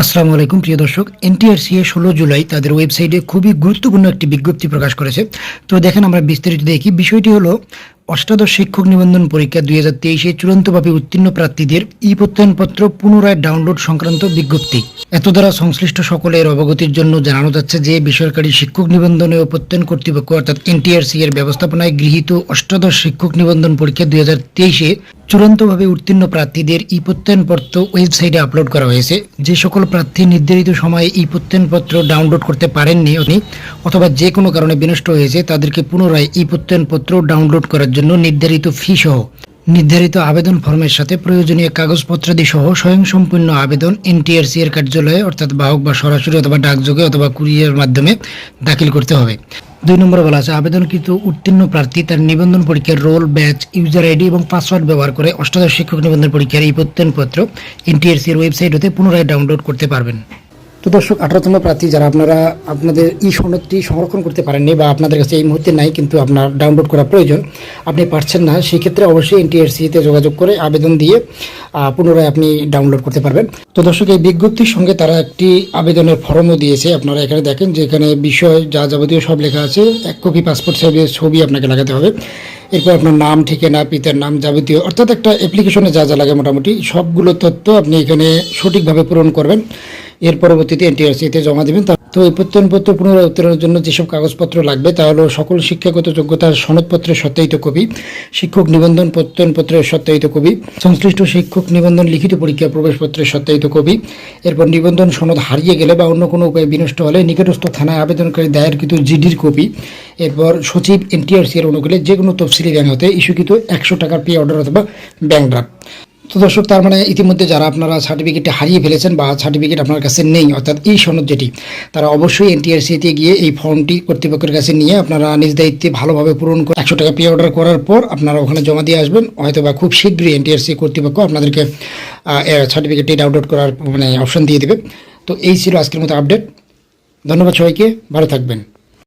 আসসালামু আলাইকুম, প্রিয় দর্শক। এনটিআরসি এ ষোলো জুলাই তাদের ওয়েবসাইটে খুবই গুরুত্বপূর্ণ একটি বিজ্ঞপ্তি প্রকাশ করেছে। তো দেখেন আমরা বিস্তারিত দেখি। বিষয়টি হলো অষ্টাদশ শিক্ষক নিবন্ধন পরীক্ষা দুই হাজার তেইশে চূড়ান্তভাবে উত্তীর্ণ প্রার্থীদের ই প্রত্যয়নপত্র পুনরায় ডাউনলোড সংক্রান্ত বিজ্ঞপ্তি। এত দ্বারা সংশ্লিষ্ট সকলের অবগতির জন্য জানানো যাচ্ছে যে, বেসরকারি শিক্ষক নিবন্ধনে ও প্রত্যয়ন কর্তৃপক্ষ অর্থাৎ এনটিআরসি এর ব্যবস্থাপনায় গৃহীত অষ্টাদশ শিক্ষক নিবন্ধন পরীক্ষা দুই হাজার তেইশে চূড়ান্তভাবে উত্তীর্ণ প্রার্থীদের ই প্রত্যয়নপত্র ওয়েবসাইটে আপলোড করা হয়েছে। যে সকল প্রার্থী নির্ধারিত সময়ে ই প্রত্যয়নপত্র ডাউনলোড করতে পারেননি অথবা যে কোনো কারণে বিনষ্ট হয়েছে, তাদেরকে পুনরায় ই প্রত্যয়নপত্র ডাউনলোড করার জন্য নির্ধারিত ফি সহ। নির্ধারিত আবেদন ফর্মের সাথে প্রয়োজনীয় কাগজপত্রাদি সহ স্বয়ংসম্পূর্ণ আবেদন এনটিআরসি এর কার্যালয়ে, অর্থাৎ বাহক বা সরাসরি অথবা ডাকযোগে অথবা কুরিয়ার মাধ্যমে দাখিল করতে হবে। দুই নম্বরে বলা আছে, আবেদনকৃত উত্তীর্ণ প্রার্থী তার নিবন্ধন পরীক্ষার রোল, ব্যাচ, ইউজার আইডি এবং পাসওয়ার্ড ব্যবহার করে অষ্টাদশ শিক্ষক নিবন্ধন পরীক্ষার এই প্রত্যয়নপত্র এনটিআরসি এর ওয়েবসাইট হতে পুনরায় ডাউনলোড করতে পারবেন। তো দর্শক, আঠারোতম প্রার্থী যারা আপনারা আপনাদের ই সনদটি সংরক্ষণ করতে পারেননি বা আপনাদের কাছে এই মুহূর্তে নাই কিন্তু আপনার ডাউনলোড করা প্রয়োজন, আপনি পারছেন না, সেক্ষেত্রে অবশ্যই এনটিআরসিতে যোগাযোগ করে আবেদন দিয়ে পুনরায় আপনি ডাউনলোড করতে পারবেন। তো দর্শক, এই বিজ্ঞপ্তির সঙ্গে তারা একটি আবেদনের ফর্মও দিয়েছে। আপনারা এখানে দেখেন যে এখানে বিষয় যা যাবতীয় সব লেখা আছে, এক কপি পাসপোর্ট সাইজের ছবি আপনাকে লাগাতে হবে। এরপর আপনার নাম, ঠিকানা, পিতার নাম যাবতীয়, অর্থাৎ একটা অ্যাপ্লিকেশনে যা যা লাগে মোটামুটি, সবগুলো তথ্য আপনি এখানে সঠিকভাবে পূরণ করবেন। এর পরবর্তীতে এনটিআরসিতে জমা দেবেন। তো এই প্রত্যয়নপত্র পুনরায় উত্তরণের জন্য যেসব কাগজপত্র লাগবে, তা হলো সকল শিক্ষাগত যোগ্যতার সনদপত্রের সত্যায়িত কপি, শিক্ষক নিবন্ধন প্রত্যয়নপত্রের সত্যায়িত কপি, সংশ্লিষ্ট শিক্ষক নিবন্ধন লিখিত পরীক্ষা প্রবেশপত্রের সত্যায়িত কপি, এরপর নিবন্ধন সনদ হারিয়ে গেলে বা অন্য কোনো উপায়ে বিনষ্ট হলে নিকটস্থ থানায় আবেদনকারী দায়েরকৃত জিডির কপি, এরপর সচিব এনটিআরসি এর অনুকূলে যে কোনো তফসিলি ব্যাংক হতে ইস্যুকৃত একশো টাকার পে অর্ডার অথবা ব্যাংক ড্রাফট। তো দর্শক, তার মানে ইতিমধ্যে যারা আপনারা সার্টিফিকেটটা হারিয়ে ফেলেছেন বা সার্টিফিকেট আপনার কাছে নেই, অর্থাৎ এই সনদ যেটি, তারা অবশ্যই এনটিআরসিতে গিয়ে এই ফর্মটি কর্তৃপক্ষের কাছে নিয়ে আপনারা নিজ দায়িত্বে ভালোভাবে পূরণ করে একশো টাকা পে অর্ডার করার পর আপনারা ওখানে জমা দিয়ে আসবেন। হয়তো বা খুব শীঘ্রই এনটিআরসি কর্তৃপক্ষ আপনাদেরকে সার্টিফিকেটটি ডাউনলোড করার মানে অপশন দিয়ে দেবে। তো এই ছিল আজকের মতো আপডেট ধন্যবাদ সবাইকে। ভালো থাকবেন।